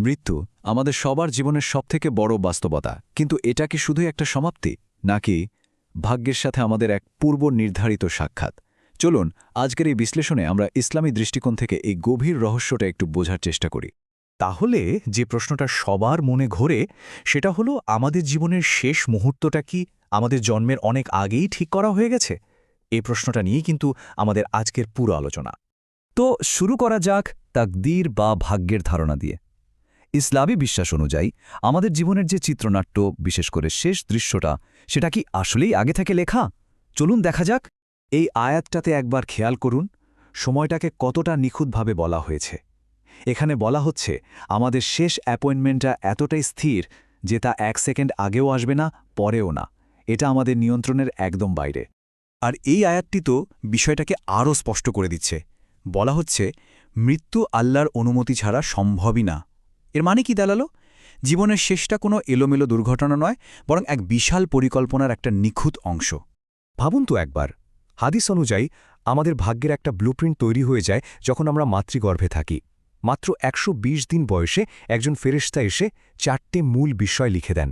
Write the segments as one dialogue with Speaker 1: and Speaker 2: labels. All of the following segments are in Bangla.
Speaker 1: মৃত্যু আমাদের সবার জীবনের সবথেকে বড় বাস্তবতা। কিন্তু এটা কি শুধুই একটা সমাপ্তি? নাকি ভাগ্যের সাথে আমাদের এক পূর্ব নির্ধারিত সাক্ষাৎ? চলুন, আজকের এই বিশ্লেষণে আমরা ইসলামী দৃষ্টিকোণ থেকে এই গভীর রহস্যটা একটু বোঝার চেষ্টা করি।
Speaker 2: তাহলে যে প্রশ্নটা সবার মনে ঘোরে, সেটা হলো, আমাদের জীবনের শেষ মুহূর্তটা কি আমাদের জন্মের অনেক আগেই ঠিক করা হয়ে গেছে? এই প্রশ্নটা নিয়েই কিন্তু আমাদের আজকের পুরো আলোচনা। তো শুরু করা যাক তাকদীর বা ভাগ্যের ধারণা দিয়ে। ইসলামী বিশ্বাস অনুযায়ী, আমাদের জীবনের যে চিত্রনাট্য, বিশেষ করে শেষ দৃশ্যটা, সেটা কি আসলেই আগে থেকে লেখা? চলুন দেখা যাক। এই আয়াতটাতে একবার খেয়াল করুন, সময়টাকে কতটা নিখুঁতভাবে বলা হয়েছে। এখানে বলা হচ্ছে, আমাদের শেষ অ্যাপয়েন্টমেন্টটা এতটাই স্থির যে তা এক সেকেন্ড আগেও আসবে না, পরেও না। এটা আমাদের নিয়ন্ত্রণের একদম বাইরে। আর এই আয়াতটি তো বিষয়টাকে আরও স্পষ্ট করে দিচ্ছে। বলা হচ্ছে, মৃত্যু আল্লাহর অনুমতি ছাড়া সম্ভবই না। এর মানে কি দাঁড়াল জীবনের শেষটা কোনো এলোমেলো দুর্ঘটনা নয়, বরং এক বিশাল পরিকল্পনার একটা নিখুঁত অংশ। ভাবুন তো একবার, হাদিস অনুযায়ী আমাদের ভাগ্যের একটা ব্লুপ্রিন্ট তৈরি হয়ে যায় যখন আমরা মাতৃগর্ভে থাকি। মাত্র একশো বিশ দিন বয়সে একজন ফেরেস্তা এসে চারটে মূল বিষয় লিখে দেন,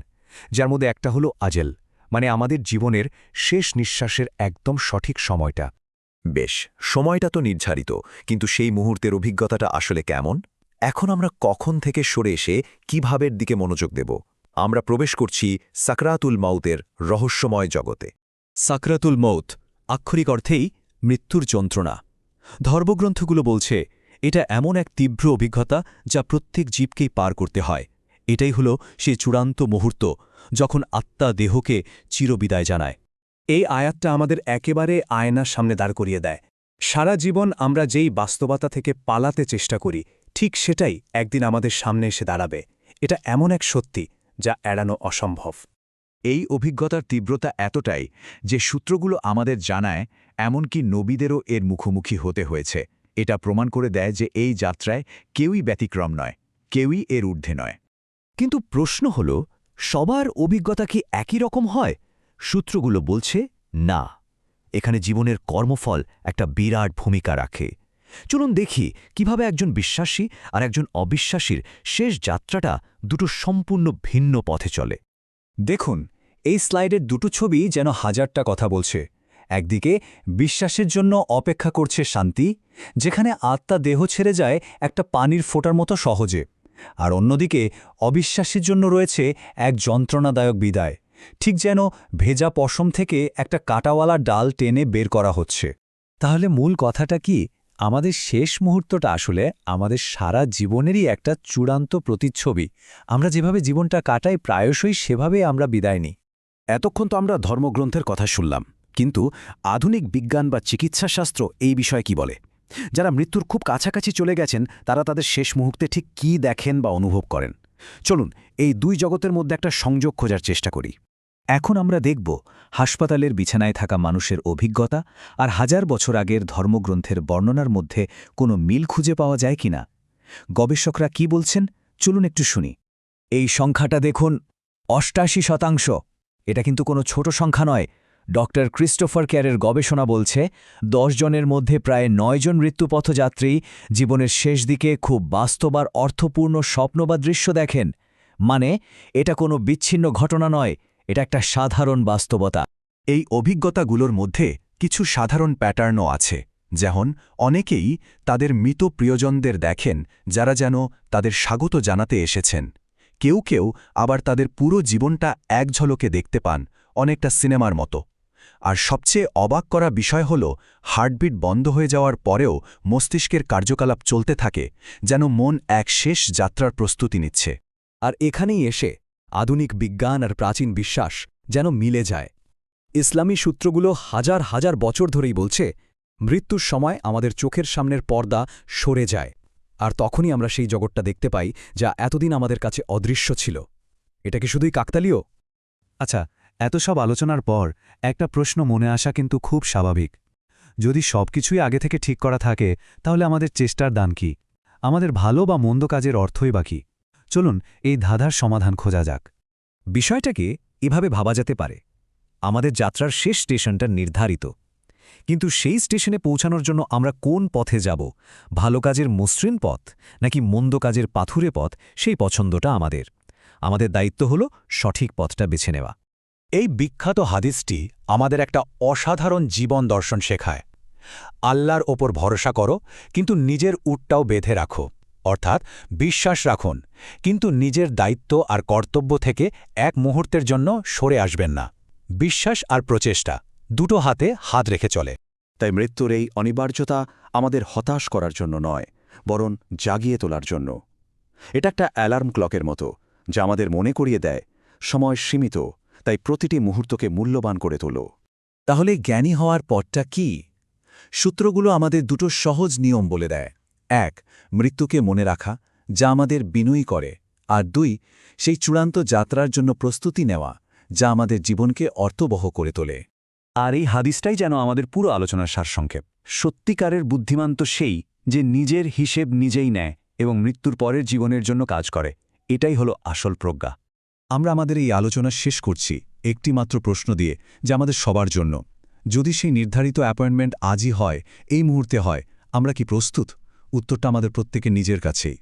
Speaker 2: যার মধ্যে একটা হলো আজেল মানে আমাদের জীবনের শেষ নিঃশ্বাসের একদম সঠিক সময়টা। বেশ, সময়টা তো নির্ধারিত, কিন্তু সেই মুহূর্তের অভিজ্ঞতাটা আসলে কেমন? এখন আমরা কখন থেকে সরে এসে কিভাবের দিকে মনোযোগ দেব? আমরা প্রবেশ করছি সাকরাতুল মাউতের রহস্যময় জগতে। সাকরাতুল মৌত আক্ষরিক অর্থেই মৃত্যুর যন্ত্রণা। ধর্মগ্রন্থগুলো বলছে, এটা এমন এক তীব্র অভিজ্ঞতা যা প্রত্যেক জীবকেই পার করতে হয়। এটাই হল সে চূড়ান্ত মুহূর্ত যখন আত্মা দেহকে চিরবিদায় জানায়। এই আয়াতটা আমাদের একেবারে আয়নার সামনে দাঁড় করিয়ে দেয়। সারা জীবন আমরা যেই বাস্তবতা থেকে পালাতে চেষ্টা করি ঠিক সেটাই একদিন আমাদের সামনে এসে দাঁড়াবে। এটা এমন এক সত্যি যা এড়ানো অসম্ভব।
Speaker 3: এই অভিজ্ঞতার তীব্রতা এতটাই যে সূত্রগুলো আমাদের জানায়, এমনকি নবীদেরও এর মুখোমুখি হতে হয়েছে। এটা প্রমাণ করে দেয় যে এই যাত্রায় কেউই ব্যতিক্রম নয়, কেউই এর ঊর্ধ্বে নয়।
Speaker 2: কিন্তু প্রশ্ন হল, সবার অভিজ্ঞতা কি একই রকম হয়? সূত্রগুলো বলছে, না। এখানে জীবনের কর্মফল একটা বিরাট ভূমিকা রাখে। চলুন দেখি কীভাবে একজন বিশ্বাসী আর একজন অবিশ্বাসীর শেষ যাত্রাটা দুটো সম্পূর্ণ ভিন্ন পথে চলে। দেখুন, এই স্লাইডের দুটো ছবি যেন হাজারটা কথা বলছে। একদিকে, বিশ্বাসের জন্য অপেক্ষা করছে শান্তি, যেখানে আত্মা দেহ ছেড়ে যায় একটা পানির ফোটার মতো সহজে। আর অন্যদিকে, অবিশ্বাসের জন্য রয়েছে এক যন্ত্রণাদায়ক বিদায়, ঠিক যেন ভেজা পশম থেকে একটা কাটাওয়ালা ডাল টেনে বের করা হচ্ছে। তাহলে মূল কথাটা কি? আমাদের শেষ মুহূর্তটা আসলে আমাদের সারা জীবনেরই একটা চূড়ান্ত প্রতিচ্ছবি। আমরা যেভাবে জীবনটা কাটাই, প্রায়শই সেভাবে আমরা বিদায় নিই।
Speaker 3: এতক্ষণ তো আমরা ধর্মগ্রন্থের কথা শুনলাম, কিন্তু আধুনিক বিজ্ঞান বা চিকিৎসাশাস্ত্র এই বিষয়ে কি বলে? যারা মৃত্যুর খুব কাছাকাছি চলে গেছেন, তারা তাদের শেষ মুহূর্তে ঠিক কী দেখেন বা অনুভব করেন? চলুন, এই দুই জগতের মধ্যে একটা সংযোগ খোঁজার চেষ্টা করি।
Speaker 2: এখন আমরা দেখব হাসপাতালের বিছানায় থাকা মানুষের অভিজ্ঞতা আর হাজার বছর আগের ধর্মগ্রন্থের বর্ণনার মধ্যে কোনো মিল খুঁজে পাওয়া যায় কিনা গবেষকরা কি বলছেন, চলুন একটু শুনি। এই সংখ্যাটা দেখুন, অষ্টাশি শতাংশ। এটা কিন্তু কোনো ছোট সংখ্যা নয়। ডক্টর ক্রিস্টোফার ক্যারের গবেষণা বলছে জনের মধ্যে প্রায় নয়জন মৃত্যুপথযাত্রী জীবনের শেষ দিকে খুব বাস্তব আর অর্থপূর্ণ স্বপ্ন বা দৃশ্য দেখেন। মানে এটা কোনো বিচ্ছিন্ন ঘটনা নয়। এটা একটা সাধারণ বাস্তবতা।
Speaker 3: এই অভিজ্ঞতাগুলোর মধ্যে কিছু সাধারণ প্যাটার্নও আছে, যেমন অনেকেই তাদের মৃত প্রিয়জনদের দেখেন যারা যেন তাদের স্বাগত জানাতে এসেছেন। কেউ কেউ আবার তাদের পুরো জীবনটা এক ঝলকে দেখতে পান, অনেকটা সিনেমার মতো। আর সবচেয়ে অবাক করা বিষয় হল, হার্টবিট বন্ধ হয়ে যাওয়ার পরেও মস্তিষ্কের কার্যকলাপ চলতে থাকে, যেন মন এক শেষ যাত্রার প্রস্তুতি নিচ্ছে।
Speaker 2: আর এখানেই এসে আধুনিক বিজ্ঞান আর প্রাচীন বিশ্বাস যেন মিলে যায়। ইসলামী সূত্রগুলো হাজার হাজার বছর ধরেই বলছে, মৃত্যুর সময় আমাদের চোখের সামনের পর্দা সরে যায়। আর তখনই আমরা সেই জগৎটা দেখতে পাই যা এতদিন আমাদের কাছে অদৃশ্য ছিল। এটা কি শুধুই কাকতালীয়? আচ্ছা এত সব আলোচনার পর একটা প্রশ্ন মনে আসা কিন্তু খুব স্বাভাবিক। যদি সবকিছুই আগে থেকে ঠিক করা থাকে, তাহলে আমাদের চেষ্টার দান কি? আমাদের ভালো বা মন্দ কাজের অর্থই বাকি চলুন এই ধাঁধার সমাধান খোঁজা যাক। বিষয়টাকে এভাবে ভাবা যেতে পারে। আমাদের যাত্রার শেষ স্টেশনটা নির্ধারিত। কিন্তু সেই স্টেশনে পৌঁছানোর জন্য আমরা কোন পথে যাব? ভালো কাজের মসৃণ পথ নাকি মন্দ কাজের পাথুরে পথ? সেই পছন্দটা আমাদের। আমাদের দায়িত্ব হল সঠিক পথটা বেছে নেওয়া।
Speaker 3: এই বিখ্যাত হাদিসটি আমাদের একটা অসাধারণ জীবন দর্শন শেখায়। আল্লাহর ওপর ভরসা করো, কিন্তু নিজের উটটাও বেঁধে রাখো। অর্থাৎ বিশ্বাস রাখুন, কিন্তু নিজের দায়িত্ব আর কর্তব্য থেকে এক মুহূর্তের জন্য সরে আসবেন না। বিশ্বাস আর প্রচেষ্টা দুটো হাতে হাত রেখে চলে।
Speaker 4: তাই মৃত্যুর এই অনিবার্যতা আমাদের হতাশ করার জন্য নয়, বরং জাগিয়ে তোলার জন্য। এটা একটা অ্যালার্ম ক্লকের মতো, যা আমাদের মনে করিয়ে দেয়, সময় সীমিত, তাই প্রতিটি মুহূর্তকে মূল্যবান করে তোল।
Speaker 3: তাহলে জ্ঞানী হওয়ার পথটা কি? সূত্রগুলো আমাদের দুটো সহজ নিয়ম বলে দেয়। এক, মৃত্যুকে মনে রাখা, যা আমাদের বিনয়ী করে, আর দুই, সেই চূড়ান্ত যাত্রার জন্য প্রস্তুতি নেওয়া, যা আমাদের জীবনকে অর্থবহ করে তোলে।
Speaker 5: আর এই হাদিসটাই যেন আমাদের পুরো আলোচনার সারসংক্ষেপ। সত্যিকারের বুদ্ধিমান তো সেই, যে নিজের হিসেব নিজেই নেয় এবং মৃত্যুর পরের জীবনের জন্য কাজ করে। এটাই হলো আসল প্রজ্ঞা।
Speaker 3: আমরা আমাদের এই আলোচনা শেষ করছি একটি মাত্র প্রশ্ন দিয়ে, যা আমাদের সবার জন্য। যদি সেই নির্ধারিত অ্যাপয়েন্টমেন্ট আজই হয়, এই মুহূর্তে হয়, আমরা কি প্রস্তুত? উত্তরটা আমাদের প্রত্যেকে নিজের কাছেই।